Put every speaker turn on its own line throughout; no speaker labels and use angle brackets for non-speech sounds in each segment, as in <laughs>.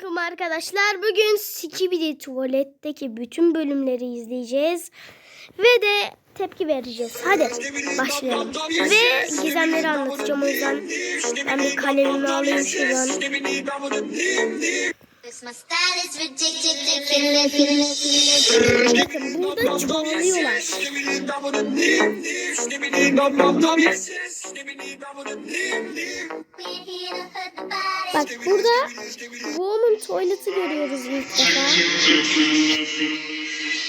Selamünaleyküm arkadaşlar. Bugün Skibidi tuvaletteki bütün bölümleri izleyeceğiz. Ve de tepki vereceğiz. Hadi başlayalım. Ve gizemleri anlatacağım o yüzden ben bir kalemimi alayım şuradan. Bakın burada çoğalıyorlar. Bak burada Woman Toilet'ı görüyoruz ilk defa.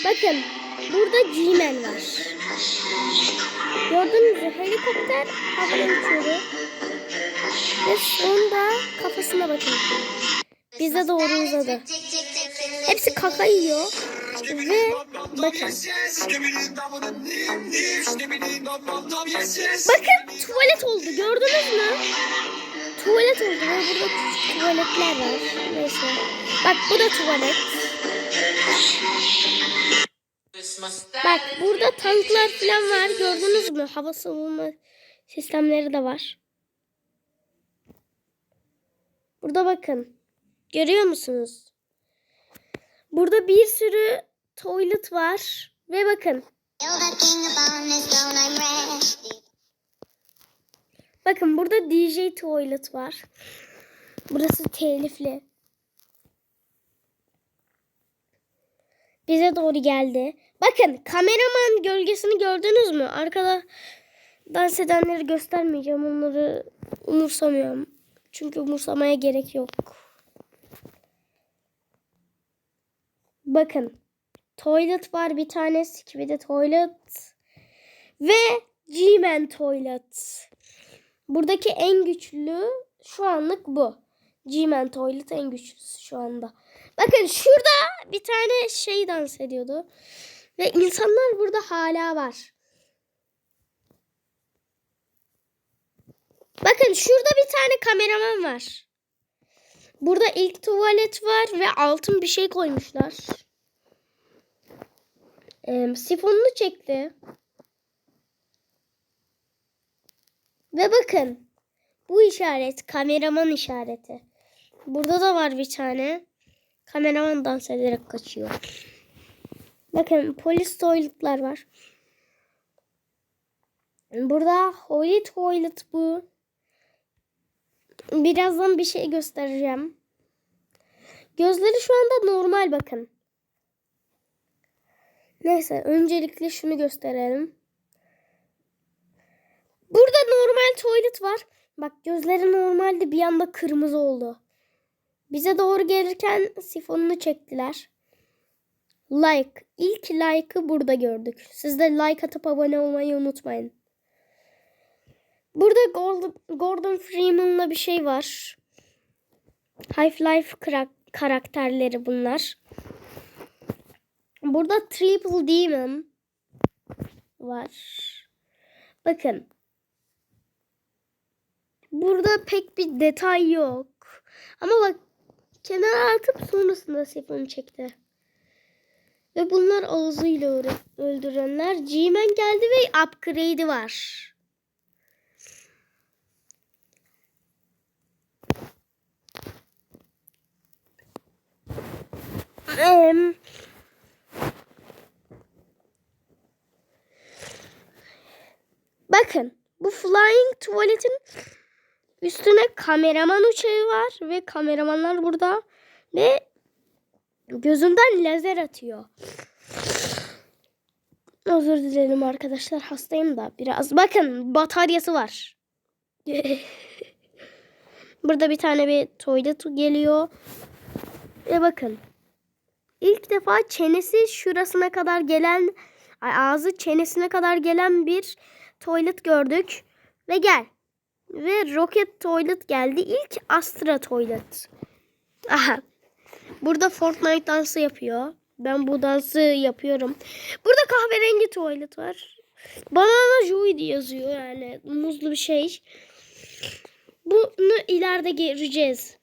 Bakın burada G-Man var. Gördüğünüz gibi helikopter havaya uçuyor. Ve sonunda kafasına bakın. Bize doğru uzadı. Hepsi kaka yiyor. Ve bakın. Bakın tuvalet oldu gördünüz mü? Burada tuvaletler var. Neyse. Bak bu da tuvalet. Bak burada tanklar falan var gördünüz mü? Hava savunma sistemleri de var. Burada bakın. Görüyor musunuz? Burada bir sürü toilet var. Ve bakın. Bakın burada DJ tuvalet var. Burası telifli. Bize doğru geldi. Bakın kameraman gölgesini gördünüz mü? Arkada dans edenleri göstermeyeceğim. Onları umursamıyorum. Çünkü umursamaya gerek yok. Bakın. Toilet var bir tane. Skibidi toilet. Ve G-Man toilet. Buradaki en güçlü şu anlık bu. G-Man toilet en güçlüsü şu anda. Bakın şurada bir tane şey dans ediyordu. Ve insanlar burada hala var. Bakın şurada bir tane kameraman var. Burada ilk tuvalet var ve altın bir şey koymuşlar. Ee, sifonunu çekti. Ve bakın bu işaret kameraman işareti. Burada da var bir tane. Kameraman dans ederek kaçıyor. Bakın polis tuvaletler var. Burada holy toilet bu. Birazdan bir şey göstereceğim. Gözleri şu anda normal bakın. Neyse öncelikle şunu gösterelim. Burada normal tuvalet var. Bak gözleri normalde bir anda kırmızı oldu. Bize doğru gelirken sifonunu çektiler. Like. İlk like'ı burada gördük. Siz de like atıp abone olmayı unutmayın. Burada Gordon, Freeman'la bir şey var. Half-Life karak- karakterleri bunlar. Burada Triple Demon var. Bakın. Burada pek bir detay yok. Ama bak kenara atıp sonrasında sifonu çekti. Ve bunlar ağzıyla öldürenler. G-Man geldi ve upgrade'i var. Em, Bakın bu flying tuvaletin üstüne kameraman uçağı var ve kameramanlar burada ve gözünden lazer atıyor. Özür dilerim arkadaşlar hastayım da biraz. Bakın bataryası var. <laughs> Burada bir tane bir toilet geliyor. Ve bakın. İlk defa çenesi şurasına kadar gelen ağzı çenesine kadar gelen bir tuvalet gördük. Ve gel. Ve roket tuvalet geldi. İlk Astra tuvalet. Aha. Burada Fortnite dansı yapıyor. Ben bu dansı yapıyorum. Burada kahverengi tuvalet var. Banana diye yazıyor yani. Muzlu bir şey. Bunu ileride göreceğiz.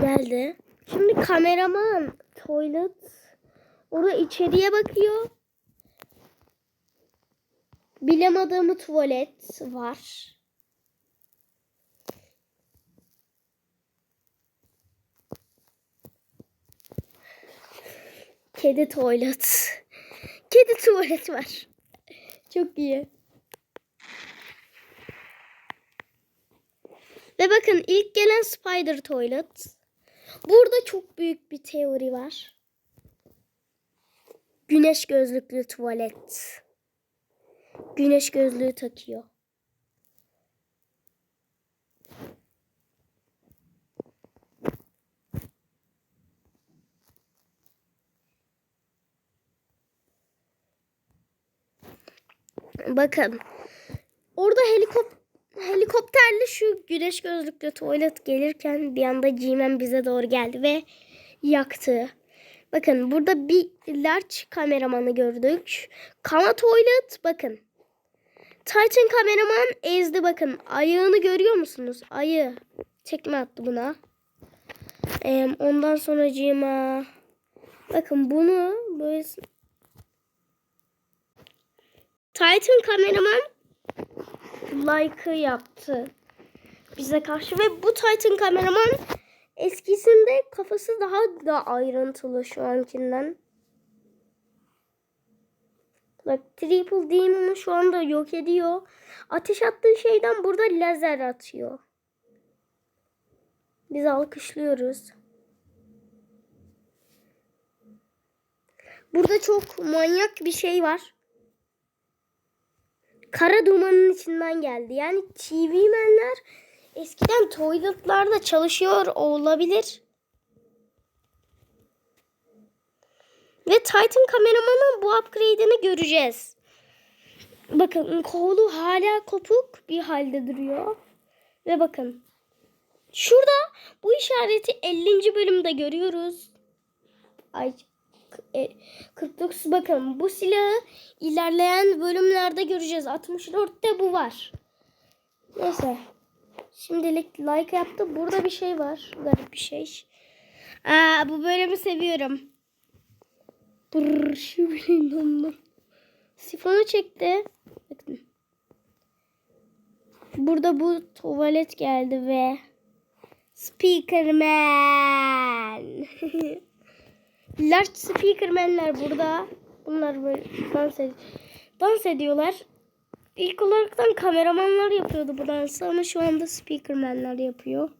Geldi. Şimdi kameraman tuvalet orada içeriye bakıyor. Bilemediğim tuvalet var. Kedi tuvalet. Kedi tuvalet var. Çok iyi. Ve bakın ilk gelen Spider Toilet. Burada çok büyük bir teori var. Güneş gözlüklü tuvalet. Güneş gözlüğü takıyor. Bakın. Orada helikop helikopterli şu güneş gözlüklü tuvalet gelirken bir anda G-Man bize doğru geldi ve yaktı. Bakın burada bir large kameramanı gördük. Kana tuvalet bakın. Titan kameraman ezdi bakın. Ayağını görüyor musunuz? Ayı. Tekme attı buna. Ee, ondan sonra cima. Bakın bunu böyle Titan kameraman like'ı yaptı bize karşı ve bu Titan kameraman eskisinde kafası daha da ayrıntılı şu ankinden. Bak Triple Demon'u şu anda yok ediyor. Ateş attığı şeyden burada lazer atıyor. Biz alkışlıyoruz. Burada çok manyak bir şey var kara dumanın içinden geldi. Yani TV'menler eskiden toiletlarda çalışıyor olabilir. Ve Titan kameramanın bu upgrade'ini göreceğiz. Bakın kolu hala kopuk bir halde duruyor. Ve bakın. Şurada bu işareti 50. bölümde görüyoruz. Ay 49 e, bakın bu silahı ilerleyen bölümlerde göreceğiz. 64'te bu var. Neyse. Şimdilik like yaptı. Burada bir şey var. Garip bir şey. Aa, bu bölümü seviyorum. Brrr, şu bölümden. Sifonu çekti. Bakın. Burada bu tuvalet geldi ve Speakerman. <laughs> Large speakermenler burada. Bunlar böyle dans, ed dans ediyorlar. İlk olaraktan kameramanlar yapıyordu bu dansı ama şu anda speakermenler yapıyor.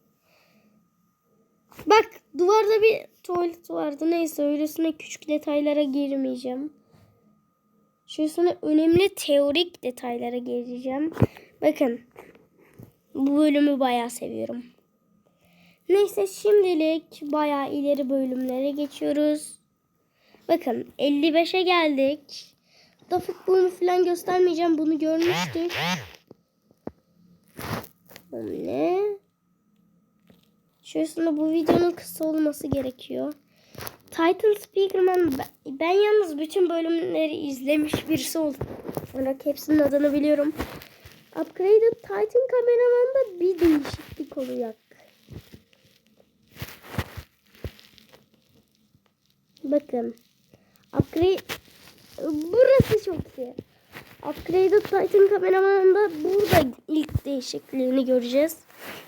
Bak duvarda bir tuvalet vardı. Neyse öylesine küçük detaylara girmeyeceğim. Şöyle önemli teorik detaylara gireceğim. Bakın bu bölümü bayağı seviyorum. Neyse şimdilik bayağı ileri bölümlere geçiyoruz. Bakın 55'e geldik. Da futbolunu falan göstermeyeceğim. Bunu görmüştük. Ne? Şurasında bu videonun kısa olması gerekiyor. Titan Speakerman ben, yalnız bütün bölümleri izlemiş birisi oldum. Olarak hepsinin adını biliyorum. Upgraded Titan kameramanında bir değişiklik olacak. Bakın. Upgrade burası çok iyi. Upgraded Titan kameramanında burada ilk değişikliğini göreceğiz.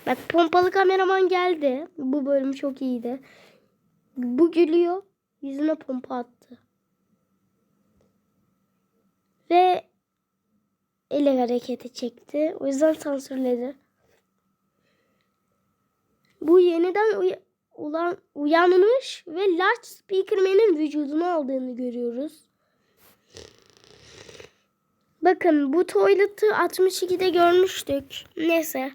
Bak pompalı kameraman geldi. Bu bölüm çok iyiydi. Bu gülüyor. Yüzüne pompa attı. Ve ele hareketi çekti. O yüzden sansürledi. Bu yeniden uy ulan uyanmış ve Large Speakerman'in vücudunu aldığını görüyoruz. Bakın bu tuvalet'i 62'de görmüştük. Neyse.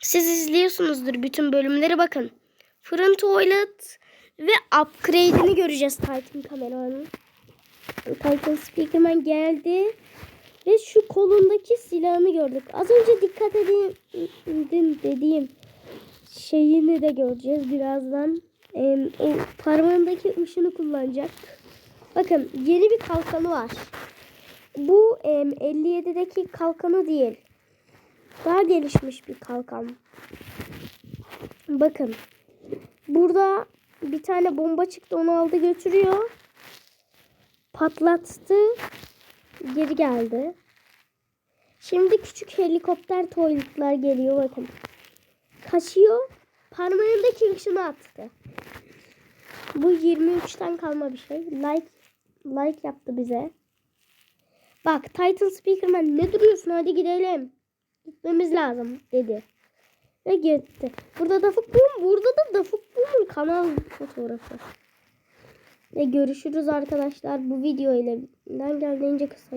Siz izliyorsunuzdur bütün bölümleri bakın. Fırın tuvalet ve upgrade'ini göreceğiz Titan kameramanın. Titan Speakerman geldi. Ve şu kolundaki silahını gördük. Az önce dikkat edin dediğim şeyini de göreceğiz birazdan. Ee, o parmağındaki ışını kullanacak. Bakın yeni bir kalkanı var. Bu e, 57'deki kalkanı değil. Daha gelişmiş bir kalkan. Bakın. Burada bir tane bomba çıktı. Onu aldı götürüyor. Patlattı. Geri geldi. Şimdi küçük helikopter toyletler geliyor. Bakın kaçıyor. Parmağındaki ışını attı. Bu 23'ten kalma bir şey. Like like yaptı bize. Bak Titan Speakerman ne duruyorsun hadi gidelim. Gitmemiz lazım dedi. Ve gitti. Burada da Boom, burada da Dafuk Boom'un kanal fotoğrafı. Ve görüşürüz arkadaşlar. Bu video ile geldiğince kısa